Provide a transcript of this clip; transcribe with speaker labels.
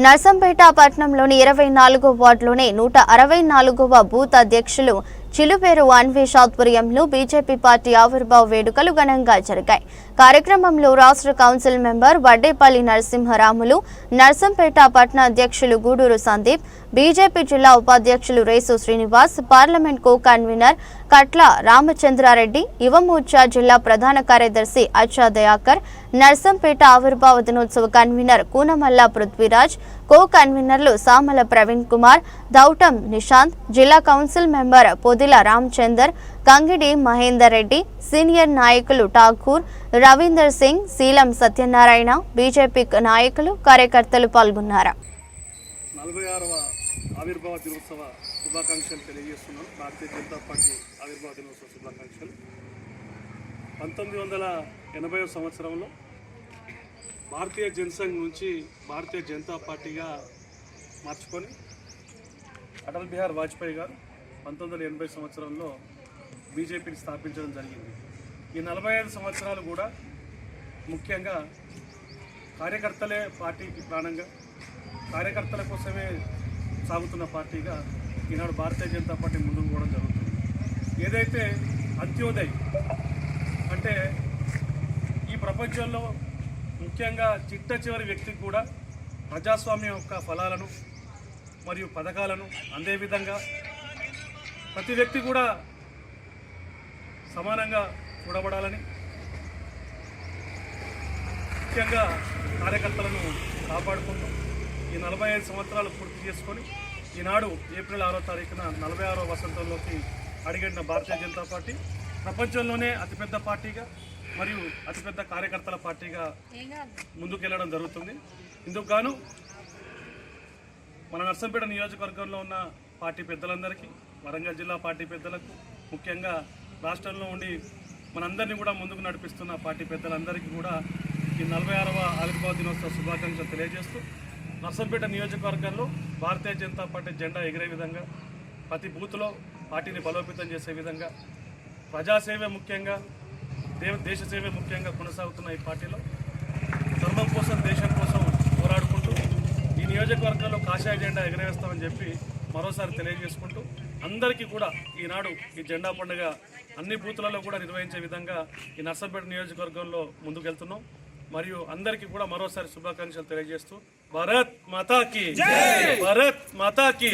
Speaker 1: నర్సంపేట పట్టణంలోని ఇరవై నాలుగో వార్డులోనే నూట అరవై నాలుగవ బూత్ అధ్యక్షులు చిలుపేరు అన్వేష్ ఆధ్వర్యంలో బీజేపీ పార్టీ ఆవిర్భావ వేడుకలు ఘనంగా జరిగాయి. కార్యక్రమంలో రాష్ట్ర కౌన్సిల్ మెంబర్ వడ్డేపల్లి నరసింహరాములు నర్సంపేట పట్న అధ్యక్షులు గూడూరు సందీప్ బీజేపీ జిల్లా ఉపాధ్యక్షులు Resu Srinivas parliament co convener Katla Ramachandrareddy Yuvamorcha జిల్లా ప్రధాన కార్యదర్శి అచ్చా దయాకర్ నర్సంపేట ఆవిర్భావ దినోత్సవ కన్వీనర్ కూనమల్ల పృథ్వీరాజ్ కో కన్వీనర్లు సామల ప్రవీణ్ కుమార్ దౌటం నిశాంత్ జిల్లా council member Sudhila Ramachander Kangidi Mahender Reddy senior నాయకులు ఠాకూర్ రవీందర్ సింగ్ శీలం సత్యనారాయణ బీజేపీ నాయకులు కార్యకర్తలు పాల్గొన్నారు.
Speaker 2: ఆవిర్భావ దినోత్సవ శుభాకాంక్షలు తెలియజేస్తున్నాను భారతీయ జనతా పార్టీ ఆవిర్భావ దినోత్సవ శుభాకాంక్షలు. పంతొమ్మిది వందల ఎనభై సంవత్సరంలో భారతీయ జనసంఘ్ నుంచి భారతీయ జనతా పార్టీగా మార్చుకొని అటల్ బిహార్ వాజ్పేయి గారు పంతొమ్మిది వందల ఎనభై సంవత్సరంలో బీజేపీని స్థాపించడం జరిగింది. ఈ నలభై ఐదు సంవత్సరాలు కూడా ముఖ్యంగా కార్యకర్తలే పార్టీకి ప్రాణంగా కార్యకర్తల కోసమే సాగుతున్న పార్టీగా ఈనాడు భారతీయ జనతా పార్టీ ముందుకు పోవడం జరుగుతుంది. ఏదైతే అంత్యోదయ్ అంటే ఈ ప్రపంచంలో ముఖ్యంగా చిట్ట చివరి వ్యక్తికి కూడా ప్రజాస్వామ్యం యొక్క ఫలాలను మరియు పథకాలను అందే విధంగా ప్రతి వ్యక్తి కూడా సమానంగా చూడబడాలని ముఖ్యంగా కార్యకర్తలను కాపాడుకుంటూ ఈ నలభై ఐదు సంవత్సరాలు పూర్తి చేసుకొని ఈనాడు ఏప్రిల్ ఆరో తారీఖున నలభై ఆరో వసంతంలోకి అడిగిన భారతీయ జనతా పార్టీ ప్రపంచంలోనే అతిపెద్ద పార్టీగా మరియు అతిపెద్ద కార్యకర్తల పార్టీగా ముందుకెళ్ళడం జరుగుతుంది. ఇందుకు గాను మన నర్సంపేట నియోజకవర్గంలో ఉన్న పార్టీ పెద్దలందరికీ వరంగల్ జిల్లా పార్టీ పెద్దలకు ముఖ్యంగా రాష్ట్రంలో ఉండి మనందరినీ కూడా ముందుకు నడిపిస్తున్న పార్టీ పెద్దలందరికీ కూడా ఈ నలభై ఆరవ ఆవిర్భావ దినోత్సవ శుభాకాంక్షలు తెలియజేస్తూ నర్సంపేట నియోజకవర్గంలో భారతీయ జనతా పార్టీ జెండా ఎగిరే విధంగా ప్రతి బూత్లో పార్టీని బలోపేతం చేసే విధంగా ప్రజాసేవే ముఖ్యంగా దేవ దేశ సేవే ముఖ్యంగా కొనసాగుతున్న ఈ పార్టీలో ధర్మం కోసం దేశం కోసం పోరాడుకుంటూ ఈ నియోజకవర్గంలో కాషాయ జెండా ఎగరవేస్తామని చెప్పి మరోసారి తెలియజేసుకుంటూ అందరికీ కూడా ఈనాడు ఈ జెండా పండుగ అన్ని బూతులలో కూడా నిర్వహించే విధంగా ఈ నర్సంపేట నియోజకవర్గంలో ముందుకెళ్తున్నాం. మరియు అందరికీ కూడా మరోసారి శుభాకాంక్షలు తెలియజేస్తూ భారత్ మాతాకి భారత్ మాతాకి.